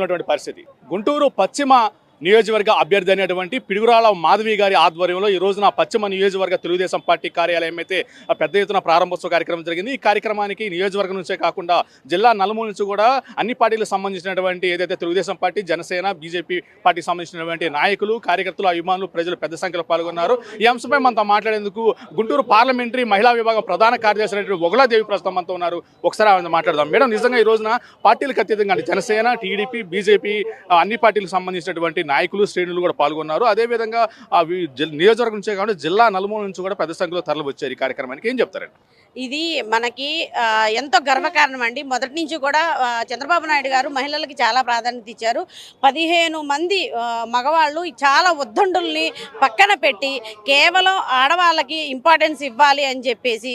ఉన్నటువంటి పరిస్థితి. గుంటూరు పశ్చిమ నియోజకవర్గ అభ్యర్థి అనేటువంటి పిడుగురాల మాధవి గారి ఆధ్వర్యంలో ఈ రోజున పశ్చిమ నియోజకవర్గ తెలుగుదేశం పార్టీ కార్యాలయం అయితే పెద్ద ఎత్తున ప్రారంభోత్సవ కార్యక్రమం జరిగింది. ఈ కార్యక్రమానికి నియోజకవర్గం నుంచే కాకుండా జిల్లా నలుమూల నుంచి కూడా అన్ని పార్టీలకు సంబంధించినటువంటి ఏదైతే తెలుగుదేశం పార్టీ జనసేన బీజేపీ పార్టీకి సంబంధించినటువంటి నాయకులు కార్యకర్తలు అభిమానులు ప్రజలు పెద్ద సంఖ్యలో పాల్గొన్నారు. ఈ అంశంపై మనతో మాట్లాడేందుకు గుంటూరు పార్లమెంటరీ మహిళా విభాగం ప్రధాన కార్యదర్శి అయినటువంటి ఒగలాదేవి ప్రస్తుతం మనతో ఉన్నారు. ఒకసారి ఆమె మాట్లాడదాం. మేడం నిజంగా ఈ రోజున పార్టీలకు అత్యధికంగా జనసేన టీడీపీ బీజేపీ అన్ని పార్టీలకు సంబంధించినటువంటి నాయకులు శ్రేణులు కూడా పాల్గొన్నారు. అదేవిధంగా ఆ నియోజకవర్గం నుంచే కాకుండా జిల్లా నలుమూల నుంచి కూడా పెద్ద సంఖ్యలో తరలి వచ్చారు ఈ కార్యక్రమానికి. ఏం చెప్తారండి? ఇది మనకి ఎంతో గర్వకారణం అండి. మొదటి నుంచి కూడా చంద్రబాబు నాయుడు గారు మహిళలకి చాలా ప్రాధాన్యత ఇచ్చారు. పదిహేను మంది మగవాళ్ళు చాలా ఉద్దండుల్ని పక్కన పెట్టి కేవలం ఆడవాళ్ళకి ఇంపార్టెన్స్ ఇవ్వాలి అని చెప్పేసి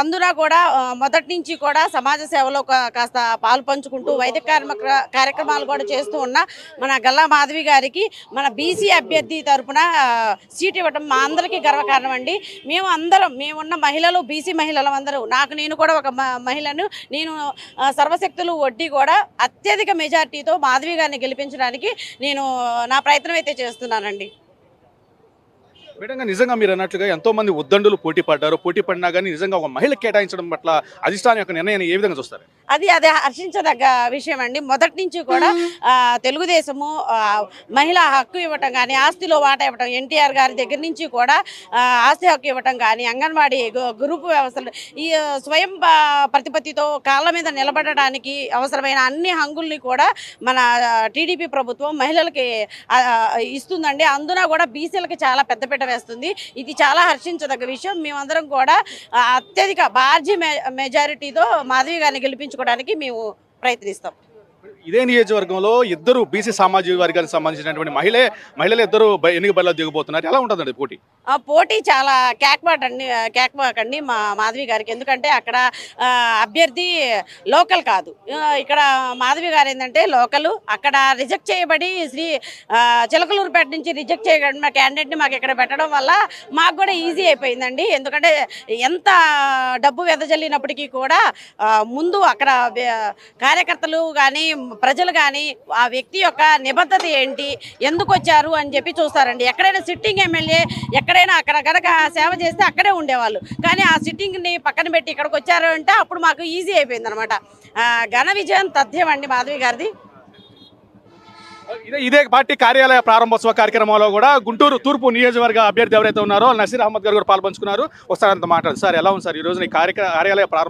అందున కూడా మొదటి నుంచి కూడా సమాజ సేవలో కాస్త పాలు పంచుకుంటూ వైద్య కార్మిక కార్యక్రమాలు కూడా చేస్తూ ఉన్న మన గల్లా మాధవి గారికి మన బీసీ అభ్యర్థి తరపున సీట్ ఇవ్వడం మా అందరికీ గర్వకారణం అండి మేము అందరం మేమున్న మహిళలు బీసీ మహిళలు అందరూ నాకు నేను కూడా ఒక మ- మహిళను నేను సర్వశక్తులు వడ్డీ కూడా అత్యధిక మెజార్టీతో మాధవి గారిని గెలిపించడానికి నేను నా ప్రయత్నం అయితే చేస్తున్నానండి. మేడం నిజంగా మీరు అన్నట్లుగా ఎంతో మంది ఉద్దండులు పోటీ పడ్డారు. పోటీ పడినా కానీ నిజంగా ఒక మహిళ కేటాయించడం పట్ల అధిష్టానం యొక్క నిర్ణయాన్ని ఏ విధంగా చూస్తారు? అది అది హర్షించదగ్గ విషయం అండి మొదటి నుంచి కూడా తెలుగుదేశము మహిళా హక్కు ఇవ్వటం కానీ ఆస్తిలో వాటా ఇవ్వటం ఎన్టీఆర్ గారి దగ్గర నుంచి కూడా ఆస్తి హక్కు ఇవ్వటం కానీ అంగన్వాడీ గ్రూపు వ్యవస్థలు ఈ స్వయం ప్రతిపత్తితో కాళ్ళ మీద నిలబడడానికి అవసరమైన అన్ని హంగుల్ని కూడా మన టీడీపీ ప్రభుత్వం మహిళలకి ఇస్తుందండి. అందున కూడా బీసీలకి చాలా పెద్దపీట వేస్తుంది. ఇది చాలా హర్షించదగ్గ విషయం. మేమందరం కూడా అత్యధిక భారీ మె మెజారిటీతో మాధవి గారిని గెలిపించుకోవడానికి మేము ప్రయత్నిస్తాం. ఇదే నియోజకవర్గంలో ఇద్దరు బీసీ సామాజిక వర్గానికి సంబంధించినటువంటి మహిళే మహిళలు ఇద్దరు ఎన్నిక బరిలో దిగబోతున్నారు. ఎలా ఉంటుందండి పోటీ? ఆ పోటీ చాలా క్యాక్బాట్ అండి క్యాక్బాక్ అండి మా మాధవి గారికి. ఎందుకంటే అక్కడ అభ్యర్థి లోకల్ కాదు. ఇక్కడ మాధవి గారు ఏంటంటే లోకల్. అక్కడ రిజెక్ట్ చేయబడి శ్రీ చిలకలూరుపేట నుంచి రిజెక్ట్ చేయబడిన క్యాండిడేట్ని మాకు ఇక్కడ పెట్టడం వల్ల మాకు కూడా ఈజీ అయిపోయిందండి. ఎందుకంటే ఎంత డబ్బు వెదజల్లినప్పటికీ కూడా ముందు అక్కడ కార్యకర్తలు కానీ ప్రజలు కానీ ఆ వ్యక్తి యొక్క నిబద్ధత ఏంటి? ఎందుకు వచ్చారు అని చెప్పి చూస్తారండి. ఎక్కడైనా సిట్టింగ్ ఎమ్మెల్యే ఎక్కడైనా అక్కడ కనుక సేవ చేస్తే అక్కడే ఉండేవాళ్ళు. కానీ ఆ సిట్టింగ్ని పక్కన పెట్టి ఇక్కడికి వచ్చారు అంటే అప్పుడు మాకు ఈజీ అయిపోయింది అనమాట ఘన విజయం తథ్యం అండి మాధవి గారిది. ఇదే ఇదే పార్టీ కార్యాలయ ప్రారంభోత్సవ కార్యక్రమంలో కూడా గుంటూరు తూర్పు నియోజకవర్గ అభ్యర్థి ఎవరైతే ఉన్నారో నసీర్ అహ్మద్ గారు కూడా పాల్పంచుకున్నారు. ఒకసారి అంత మాట్లాడు సార్ ఎలా ఉంది సార్? ఈ రోజు ఈ కార్యక్రమ కార్యాలయ ప్రారంభ